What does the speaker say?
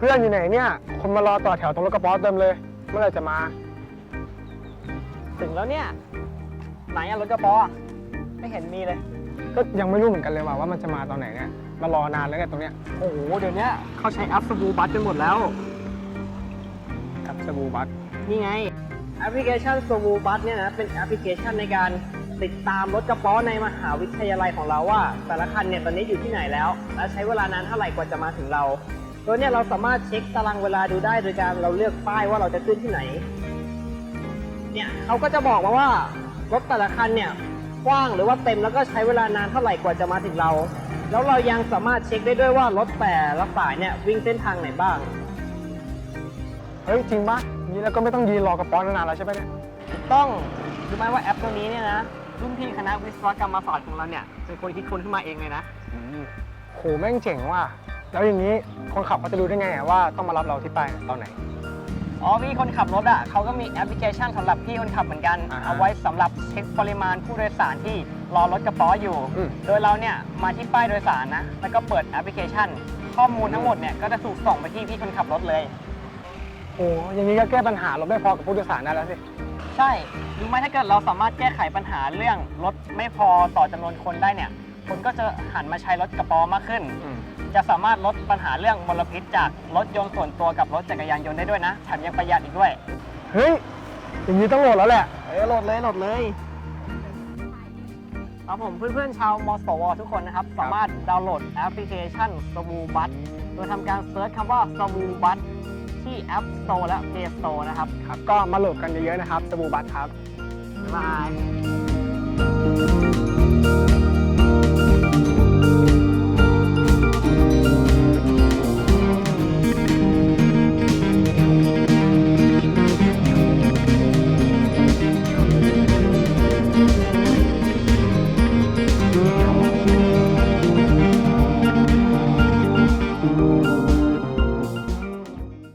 คนมารอต่อแถวตรงรถกระป๋อเต็มเลย เมื่อไหร่จะมา ถึงแล้วเนี่ย ไหนอะรถกระป๋ออะไม่เห็นมีเลย ก็ยังไม่รู้เหมือนกันเลยว่าว่ามันจะมาตอนไหนเนี่ย มารอนานแล้วเนี่ยตรงเนี้ยโอ้โห เดี๋ยวเนี้ยเขาใช้แอปสบูบัสกันหมดแล้ว กับสบู่บัสนี่ไง แอปพลิเคชันสบูบัสเนี่ยนะ เป็นแอปพลิเคชันในการติดตามรถกระป๋อในมหาวิทยาลัยของเราว่า แต่ละคันเนี่ยตอนนี้อยู่ที่ไหนแล้ว และใช้เวลานานเท่าไหร่กว่าจะมาถึงเรา โดยเนี่ยเราสามารถเช็คตารางเวลาดูได้โดยการเราเลือกป้ายว่าเราจะขึ้นที่ไหน เนี่ยเขาก็จะบอกมาว่ารถแต่ละคันเนี่ยกว้างหรือว่าเต็มแล้วก็ใช้เวลานานเท่าไหร่กว่าจะมาถึงเรา แล้วเรายังสามารถเช็คได้ด้วยว่ารถแต่ละสายเนี่ยวิ่งเส้นทางไหนบ้าง เฮ้ยจริงปะนี้แล้วก็ไม่ต้องยืนรอกระป๋อนานๆแล้วใช่ปะเนี่ยถูกต้องรู้ไหมว่าแอปตัวนี้เนี่ยนะรุ่นพี่คณะวิศวกรรมศาสตร์ของเราเนี่ยเป็นคนคิดค้นขึ้นมาเองเลยนะโหแม่งเจ๋งว่ะ แล้วอย่างนี้คนขับเขาจะรู้ได้ไงอะว่าต้องมารับเราที่ป้ายตอนไหน อ๋อพี่คนขับรถอะเขาก็มีแอปพลิเคชันสำหรับพี่คนขับเหมือนกัน อ่าฮะเอาไว้สำหรับเช็คปริมาณผู้โดยสารที่รอรถกระป๋ออยู่ อืม โดยเราเนี่ยมาที่ป้ายโดยสารนะ แล้วก็เปิดแอปพลิเคชัน ข้อมูลทั้งหมดเนี่ยก็จะถูกส่งไปที่พี่คนขับรถเลย โอ้อย่างนี้ก็แก้ปัญหารถไม่พอกับผู้โดยสารได้แล้วสิ ใช่ หรือไม่ถ้าเกิดเราสามารถแก้ไขปัญหาเรื่องรถไม่พอต่อจำนวนคนได้เนี่ย คนก็จะหันมาใช้รถกระป๋อมากขึ้นจะสามารถลดปัญหาเรื่องมลพิษจากรถยนต์ส่วนตัวกับรถจักรยานยนต์ได้ด้วยนะแถมยังประหยัดอีกด้วย เฮ้ย อย่างนี้ต้องโหลดแล้วแหละ เออโหลดเลยโหลดเลยครับผมเพื่อนๆชาวมสวทุกคนนะครับ สามารถดาวน์โหลดแอปพลิเคชันสบูบัตโดยทำการเซิร์ชคำว่าสบูบัตที่ App Store และ Play Store นะครับครับ ก็มาโหลดกันเยอะๆนะครับ สบู่บัสครับ บ๊ายบาย